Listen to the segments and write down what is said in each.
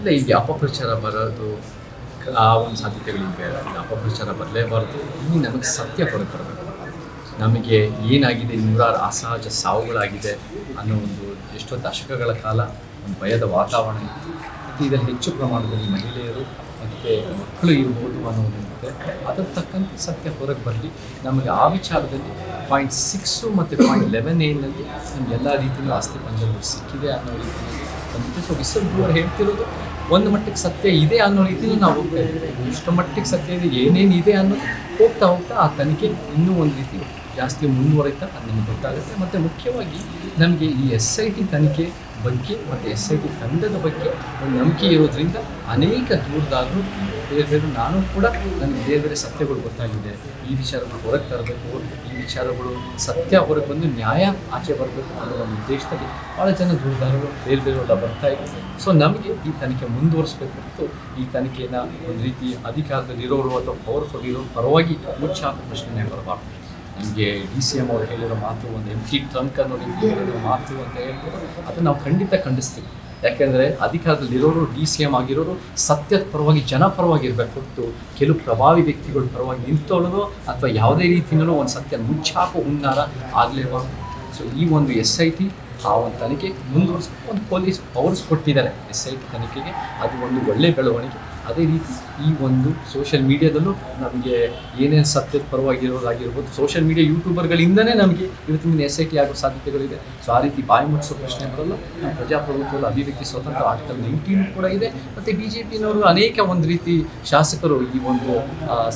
ಇಲ್ಲ ಈಗ ಅಪಪ್ರಚಾರ ಬರೋದು ಆ ಒಂದು ಸಾಧ್ಯತೆಗಳಿವೆ. ಅಪಪ್ರಚಾರ ಬರಲೇಬಾರ್ದು ಇಲ್ಲಿ ನಮಗೆ ಸತ್ಯ ಹೊರಗೆ ನಮಗೆ ಏನಾಗಿದೆ, ನೂರಾರು ಅಸಹಜ ಸಾವುಗಳಾಗಿದೆ ಅನ್ನೋ ಒಂದು ಎಷ್ಟೋ ದಶಕಗಳ ಕಾಲ ಒಂದು ಭಯದ ವಾತಾವರಣ ಇತ್ತು ಮತ್ತು ಇದರಲ್ಲಿ ಹೆಚ್ಚು ಪ್ರಮಾಣದಲ್ಲಿ ಮಹಿಳೆಯರು ಮತ್ತು ಮಕ್ಕಳು ಇರ್ಬೋದು ಅನ್ನೋದಿರುತ್ತೆ ಅದರ ತಕ್ಕಂತೆ ಸತ್ಯ ಹೊರಗೆ ಬರಲಿ. ನಮಗೆ ಆ ವಿಚಾರದಲ್ಲಿ ಪಾಯಿಂಟ್ ಸಿಕ್ಸು ಮತ್ತು ಪಾಯಿಂಟ್ ಲೆವೆನ್ ಏನಲ್ಲಿ ನಮ್ಗೆ ಎಲ್ಲ ರೀತಿಯಲ್ಲೂ ಆಸ್ತಿ ಪಂಜರಗಳು ಸಿಕ್ಕಿದೆ ಅನ್ನೋ ರೀತಿಯಲ್ಲಿ ಸೊ ವಿಸಲ್ ಹೇಳ್ತಿರೋದು. ಒಂದು ಮಟ್ಟಿಗೆ ಸತ್ಯ ಇದೆ ಅನ್ನೋ ರೀತಿಯಲ್ಲಿ ನಾವು ಹೋಗ್ತಾ ಇದ್ದೀವಿ. ಎಷ್ಟು ಮಟ್ಟಿಗೆ ಸತ್ಯ ಇದೆ, ಏನೇನು ಇದೆ ಅನ್ನೋದು ಹೋಗ್ತಾ ಹೋಗ್ತಾ ಆ ತನಿಖೆ ಇನ್ನೂ ಒಂದು ರೀತಿ ಜಾಸ್ತಿ ಮುಂದುವರಿತಾ ಅದು ನಮಗೆ ಗೊತ್ತಾಗುತ್ತೆ. ಮತ್ತು ಮುಖ್ಯವಾಗಿ ನಮಗೆ ಈ ಎಸ್ ಐ ಟಿ ತನಿಖೆ ಬಗ್ಗೆ ಮತ್ತು ಎಸ್ ಐ ಟಿ ತಂಡದ ಬಗ್ಗೆ ಒಂದು ನಂಬಿಕೆ ಇರೋದ್ರಿಂದ ಅನೇಕ ದೂರದಾದರೂ ಬೇರೆ ಬೇರೆ ನಾನು ಕೂಡ ನನಗೆ ಬೇರೆ ಬೇರೆ ಸತ್ಯಗಳು ಗೊತ್ತಾಗಿದೆ. ಈ ವಿಚಾರಗಳು ಹೊರಗೆ ತರಬೇಕು ಈ ವಿಚಾರಗಳು ಸತ್ಯ ಹೊರಗೆ ಬಂದು ನ್ಯಾಯ ಆಚೆ ಬರಬೇಕು ಅನ್ನೋ ಒಂದು ಉದ್ದೇಶದಲ್ಲಿ ಭಾಳ ಜನ ದೂರದಾರರು ಬೇರೆ ಬೇರೆಲ್ಲ ಬರ್ತಾ ಇದ್ದಾರೆ ಸೊ ನಮಗೆ ಈ ತನಿಖೆ ಮುಂದುವರಿಸಬೇಕು ಮತ್ತು ಈ ತನಿಖೆಯನ್ನು ಒಂದು ರೀತಿ ಅಧಿಕಾರದಲ್ಲಿರೋರು ಅಥವಾ ಪವರ್ಫುಲ್ ಇರೋರು ಪರವಾಗಿ ಮುಚ್ಚಾಕೋ ಪ್ರಶ್ನೆ ಬರಬಾರ್ದು ನಮಗೆ ಡಿ ಸಿ ಎಂ ಅವ್ರು ಹೇಳಿರೋ ಮಾತು ಒಂದು ಎಂ ಟಿ ಟ್ರಂಕ್ ಅನ್ನೋರು ರೀತಿ ಹೇಳಿರೋ ಮಾತು ಅಂತ ಹೇಳ್ಬೋದು ಅದನ್ನು ನಾವು ಖಂಡಿತ ಖಂಡಿಸ್ತೀವಿ. ಯಾಕೆಂದರೆ ಅಧಿಕಾರದಲ್ಲಿರೋರು ಡಿ ಸಿ ಎಂ ಆಗಿರೋರು ಸತ್ಯದ ಪರವಾಗಿ ಜನ ಪರವಾಗಿ ಇರಬೇಕು ಹೊರತು ಕೆಲವು ಪ್ರಭಾವಿ ವ್ಯಕ್ತಿಗಳ ಪರವಾಗಿ ನಿಂತೋಳೋದು ಅಥವಾ ಯಾವುದೇ ರೀತಿಯಲ್ಲೂ ಒಂದು ಸತ್ಯ ಮುಚ್ಚಾಕೋ ಹುನ್ನಾರ ಆಗಲೇಬಾರ್ದು. ಸೊ ಈ ಒಂದು ಎಸ್ ಐ ಟಿ ಆ ಒಂದು ತನಿಖೆ ಮುಂದುವರಿಸ್ಬೇಕು ಒಂದು ಪೊಲೀಸ್ ಪವರ್ಸ್ ಕೊಟ್ಟಿದ್ದಾರೆ. ಎಸ್ ಐ ಟಿ ತನಿಖೆಗೆ ಅದು ಒಂದು ಒಳ್ಳೆಯ ಬೆಳವಣಿಗೆ. ಅದೇ ರೀತಿ ಈ ಒಂದು ಸೋಷಿಯಲ್ ಮೀಡಿಯಾದಲ್ಲೂ ನಮಗೆ ಏನೇ ಸತ್ಯದ ಪರವಾಗಿರೋದಾಗಿರ್ಬೋದು ಸೋಷಿಯಲ್ ಮೀಡಿಯಾ ಯೂಟ್ಯೂಬರ್ಗಳಿಂದನೇ ನಮಗೆ ಇವತ್ತಿನ ಟಿ ಆಗೋ ಸಾಧ್ಯತೆಗಳಿದೆ. ಸೊ ಆ ರೀತಿ ಬಾಯಿ ಮುಟ್ಟಿಸೋ ಪ್ರಶ್ನೆ ಬರಲ್ಲ. ನಮ್ಮ ಪ್ರಜಾಪ್ರಭುತ್ವದ ಅಭಿವ್ಯಕ್ತಿ ಸ್ವತಂತ್ರ ಆರ್ಟಿಕಲ್ ನೈನ್ಟೀನ್ ಕೂಡ ಇದೆ. ಮತ್ತು ಬಿ ಜೆ ಪಿನವರು ಅನೇಕ ಒಂದು ರೀತಿ ಶಾಸಕರು ಈ ಒಂದು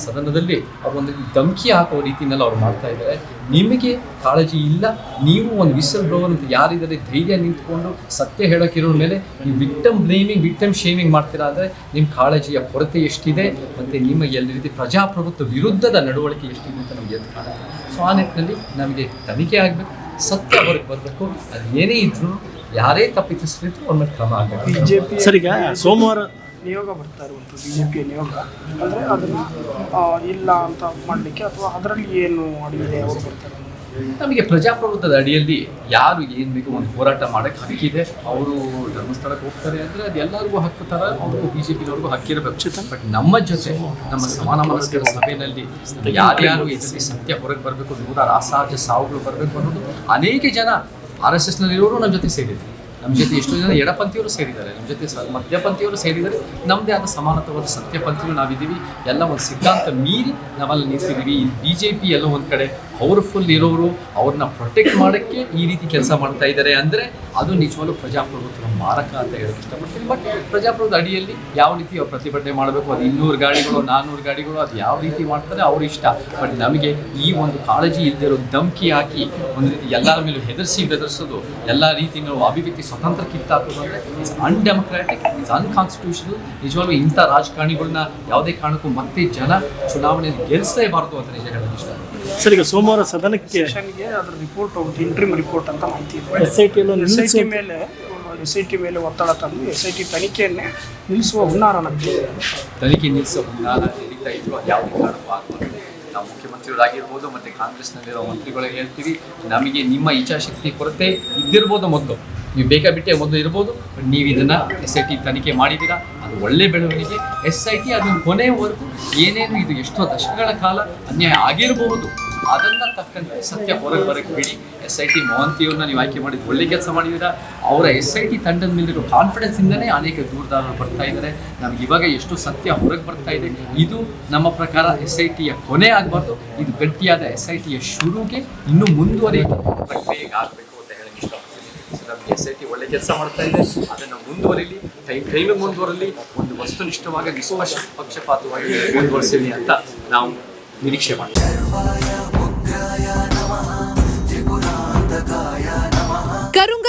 ಸದನದಲ್ಲಿ ಒಂದು ಧಮಕಿ ಹಾಕೋ ರೀತಿನೆಲ್ಲ ಅವ್ರು ಮಾಡ್ತಾ ಇದ್ದಾರೆ. ನಿಮಗೆ ಕಾಳಜಿ ಇಲ್ಲ. ನೀವು ಒಂದು ವಿಸಲ್ ಬ್ಲೋವರ್ ಅಂತ ಯಾರಿದ್ದಾರೆ ಧೈರ್ಯ ನಿಂತ್ಕೊಂಡು ಸತ್ಯ ಹೇಳೋಕ್ಕಿರೋ ಮೇಲೆ ನೀವು ವಿಕ್ಟಮ್ ಬ್ಲೇಮಿಂಗ್ ವಿಕ್ಟಮ್ ಶೇಮಿಂಗ್ ಮಾಡ್ತೀರಾ ಅಂದರೆ ನಿಮ್ಮ ಕಾಳಜಿಯ ಕೊರತೆ ಎಷ್ಟಿದೆ ಮತ್ತು ನಿಮ್ಮ ಎಲ್ಲ ರೀತಿ ಪ್ರಜಾಪ್ರಭುತ್ವ ವಿರುದ್ಧದ ನಡವಳಿಕೆ ಎಷ್ಟಿದೆ ಅಂತ ನಮಗೆ ಎದ್ದು ಕಾಣುತ್ತೆ. ಸೊ ಆ ನಿಟ್ಟಿನಲ್ಲಿ ನಮಗೆ ತನಿಖೆ ಆಗಬೇಕು. ಸತ್ಯ ಹೊರಗೆ ಬರಬೇಕು. ಅದು ಏನೇ ಇದ್ರೂ ಯಾರೇ ತಪ್ಪಿತಸ್ಥರಿದ್ರು ಅವ್ರ ಮೇಲೆ ಕ್ರಮ ಆಗಬೇಕು. ಬಿಜೆಪಿ ಸರ್ ಈಗ ಸೋಮವಾರ ನಿಯೋಗ ಬರ್ತಾ ಇರುವಂಥದ್ದು ಬಿಜೆಪಿಯ ನಿಯೋಗ. ಅಂದರೆ ಅದನ್ನು ಆ, ಇಲ್ಲ ಅಂತ ಮಾಡಲಿಕ್ಕೆ ಅಥವಾ ಅದರಲ್ಲಿ ಏನು ಅಡಗಿದೆ ಅವರು ಬರ್ತಾರೆ ನಮಗೆ ಪ್ರಜಾಪ್ರಭುತ್ವದ ಅಡಿಯಲ್ಲಿ ಯಾರು ಏನು ಬೇಕು ಒಂದು ಹೋರಾಟ ಮಾಡೋಕ್ಕೆ ಹಕ್ಕಿದೆ. ಅವರು ಧರ್ಮಸ್ಥಳಕ್ಕೆ ಹೋಗ್ತಾರೆ ಅಂದರೆ ಅದು ಎಲ್ಲರಿಗೂ ಹಕ್ಕು ಥರ ಅವ್ರಿಗೂ ಬಿ ಜೆ ಪಿನವ್ರಿಗೂ ಹಕ್ಕಿರಬೇಕು ಬಟ್ ನಮ್ಮ ಜೊತೆ ನಮ್ಮ ಸಮಾನ ಮನಸ್ಕರ ಸಭೆಯಲ್ಲಿ ಯಾರ್ಯಾರು ಇದರಲ್ಲಿ ಸತ್ಯ ಹೊರಗೆ ಬರಬೇಕು ನೂರಾರು ಅಸಹಜ ಸಾವುಗಳು ಬರಬೇಕು ಅನ್ನೋದು ಅನೇಕ ಜನ ಆರ್ ಎಸ್ ಎಸ್ನಲ್ಲಿರೋರು ನಮ್ಮ ಜೊತೆ ಸೇರಿದ್ದಾರೆ. ನಮ್ಮ ಜೊತೆ ಎಷ್ಟೋ ಜನ ಎಡಪಂಥಿಯವರು ಸೇರಿದ್ದಾರೆ. ನಮ್ಮ ಜೊತೆ ಸ, ಮಧ್ಯಪಂಥೀಯರು ಸೇರಿದ್ದಾರೆ ನಮ್ಮದೇ ಆದ ಸಮಾನತವಾದ ಸತ್ಯಪಂಥಿಗಳು ನಾವಿದ್ದೀವಿ. ಎಲ್ಲ ಒಂದು ಸಿದ್ಧಾಂತ ಮೀರಿ ನಾವಲ್ಲಿ ನಿಂತಿದ್ದೀವಿ. ಈ ಬಿ ಜೆ ಪಿ ಎಲ್ಲೋ ಒಂದು ಕಡೆ ಪವರ್ಫುಲ್ ಇರೋರು ಅವ್ರನ್ನ ಪ್ರೊಟೆಕ್ಟ್ ಮಾಡೋಕ್ಕೆ ಈ ರೀತಿ ಕೆಲಸ ಮಾಡ್ತಾ ಇದ್ದಾರೆ ಅಂದರೆ ಅದು ನಿಜವಾಗ್ಲೂ ಪ್ರಜಾಪ್ರಭುತ್ವ ಮಾರಕ ಅಂತ ಹೇಳೋಕ್ಕೆ ಇಷ್ಟಪಡ್ತೀನಿ. ಬಟ್ ಪ್ರಜಾಪ್ರಭುತ್ವ ಅಡಿಯಲ್ಲಿ ಯಾವ ರೀತಿ ಅವ್ರು ಪ್ರತಿಭಟನೆ ಮಾಡಬೇಕು, ಅದು ಇನ್ನೂರು ಗಾಡಿಗಳು ನಾನ್ನೂರು ಗಾಡಿಗಳು, ಅದು ಯಾವ ರೀತಿ ಮಾಡ್ತಾರೆ ಅವ್ರ ಇಷ್ಟ. ಬಟ್ ನಮಗೆ ಈ ಒಂದು ಕಾಳಜಿ ಇಲ್ಲದಿರೋ ಧಮಕಿ ಹಾಕಿ ಒಂದು ರೀತಿ ಎಲ್ಲರ ಮೇಲೂ ಹೆದರಿಸಿ ಬೆದರಿಸೋದು, ಎಲ್ಲ ರೀತಿ ನಾವು ಅಭಿವ್ಯಕ್ತಿ ಸ್ವತಂತ್ರ ಕಿತ್ತಾಕೋದು ಅಂದರೆ ಇಟ್ಸ್ ಅನ್ಡೆಮೊಕ್ರಾಟಿಕ್ ಇಟ್ಸ್ ಅನ್ಕಾನ್ಸ್ಟಿಟ್ಯೂಷನಲ್ ನಿಜವಾಗ್ಲೂ ಇಂಥ ರಾಜಕಾರಣಿಗಳನ್ನ ಯಾವುದೇ ಕಾರಣಕ್ಕೂ ಮತ್ತೆ ಜನ ಚುನಾವಣೆಯಲ್ಲಿ ಗೆಲ್ಲಿಸಲೇಬಾರ್ದು ಅಂತ ನಿಜ ಹೇಳೋದು ಇಷ್ಟ. ಸರ್ ಈಗ ಸೋಮವಾರ ಸದನಕ್ಕೆ ಅದರ ರಿಪೋರ್ಟ್ ಹೋಗುತ್ತೆ ಇಂಟ್ರಿಮ್ ರಿಪೋರ್ಟ್ ಅಂತ ಮಾಹಿತಿ ಇದೆ. ಎಸ್ ಐ ಟಿ ಎಲ್ಲ ಎಸ್ ಐ ಟಿ ನಿಲ್ಲಿಸಿ ಮೇಲೆ ಎಸ್ ಐ ಟಿ ಮೇಲೆ ಒತ್ತಡ ತಂದು ಎಸ್ ಐ ಟಿ ತನಿಖೆಯನ್ನೇ ನಿಲ್ಲಿಸುವ ಹುನ್ನಾರ ನಮಗೆ ತನಿಖೆ ನಿಲ್ಲಿಸುವ ಹುನ್ನಾರ ನಡೀತಾ ಇದ್ರು ಅದು ಯಾವುದೇ ಕಾರಣಕ್ಕೂ ಆಗ್ಬಾರ್ದು ನಾವು ಮುಖ್ಯಮಂತ್ರಿಗಳಾಗಿರ್ಬೋದು ಮತ್ತು ಕಾಂಗ್ರೆಸ್ನಲ್ಲಿರೋ ಮಂತ್ರಿಗಳಿಗೆ ಹೇಳ್ತೀವಿ. ನಮಗೆ ನಿಮ್ಮ ಇಚ್ಛಾಶಕ್ತಿ ಕೊರತೆ ಇದ್ದಿರ್ಬೋದು ಮೊದಲು. ನೀವು ಬೇಕಾಬಿಟ್ಟೆ ಮೊದಲು ಇರ್ಬೋದು ನೀವು ಇದನ್ನು ಎಸ್ ಐ ಟಿ ತನಿಖೆ ಮಾಡಿದ್ದೀರಾ? ಅದು ಒಳ್ಳೆ ಬೆಳವಣಿಗೆ. ಎಸ್ ಐ ಟಿ ಅದನ್ನು ಕೊನೆಯವರೆಗೂ ಏನೇನು ಇದು ಎಷ್ಟೋ ದಶಕಗಳ ಕಾಲ ಅನ್ಯಾಯ ಆಗಿರಬಹುದು. ಅದನ್ನ ತಕ್ಕಂತೆ ಸತ್ಯ ಹೊರಗೆ ಬರಕ್ಕೆ ಬಿಡಿ. ಎಸ್ ಐ ಟಿ ಮೋಹಂತಿಯವ್ರನ್ನ ನೀವು ಆಯ್ಕೆ ಮಾಡಿದ್ದು ಒಳ್ಳೆ ಕೆಲಸ ಮಾಡಿದ್ದೀರಾ? ಅವರ ಎಸ್ ಐ ಟಿ ತಂಡದ ಮೇಲಿರೋ ಕಾನ್ಫಿಡೆನ್ಸ್ ಇಂದನೇ ಅನೇಕ ದೂರದಾರರು ಬರ್ತಾ ಇದ್ದಾರೆ. ನಮ್ಗೆ ಇವಾಗ ಎಷ್ಟು ಸತ್ಯ ಹೊರಗೆ ಬರ್ತಾ ಇದೆ. ಇದು ನಮ್ಮ ಪ್ರಕಾರ ಎಸ್ ಐ ಟಿಯ ಕೊನೆ ಆಗಬಾರ್ದು. ಇದು ಗಟ್ಟಿಯಾದ ಎಸ್ ಐ ಟಿಯ ಶುರುಗೆ ಇನ್ನೂ ಮುಂದುವರಿಯುವ ಪ್ರಕ್ರಿಯೆಗೆ ಆಗಬೇಕು ಅಂತ ಹೇಳಕ್ಕೆ ಇಷ್ಟಪಡ್ತೀನಿ ಸೊ ನಮ್ಗೆ ಎಸ್ ಐ ಟಿ ಒಳ್ಳೆ ಕೆಲಸ ಮಾಡ್ತಾ ಇದೆ. ಅದನ್ನು ಮುಂದುವರಿಲಿ ಟೈಮ್ ಟೈಮಿಗೆ ಮುಂದುವರಲಿ, ಒಂದು ವಸ್ತುನಿಷ್ಠವಾಗಿ ನಿಷ್ಪಕ್ಷ ಪಕ್ಷಪಾತವಾಗಿ ಮುಂದುವರಿಸಲಿ ಅಂತ ನಾವು ನಿರೀಕ್ಷೆ ಮಾಡ್ತೀವಿ.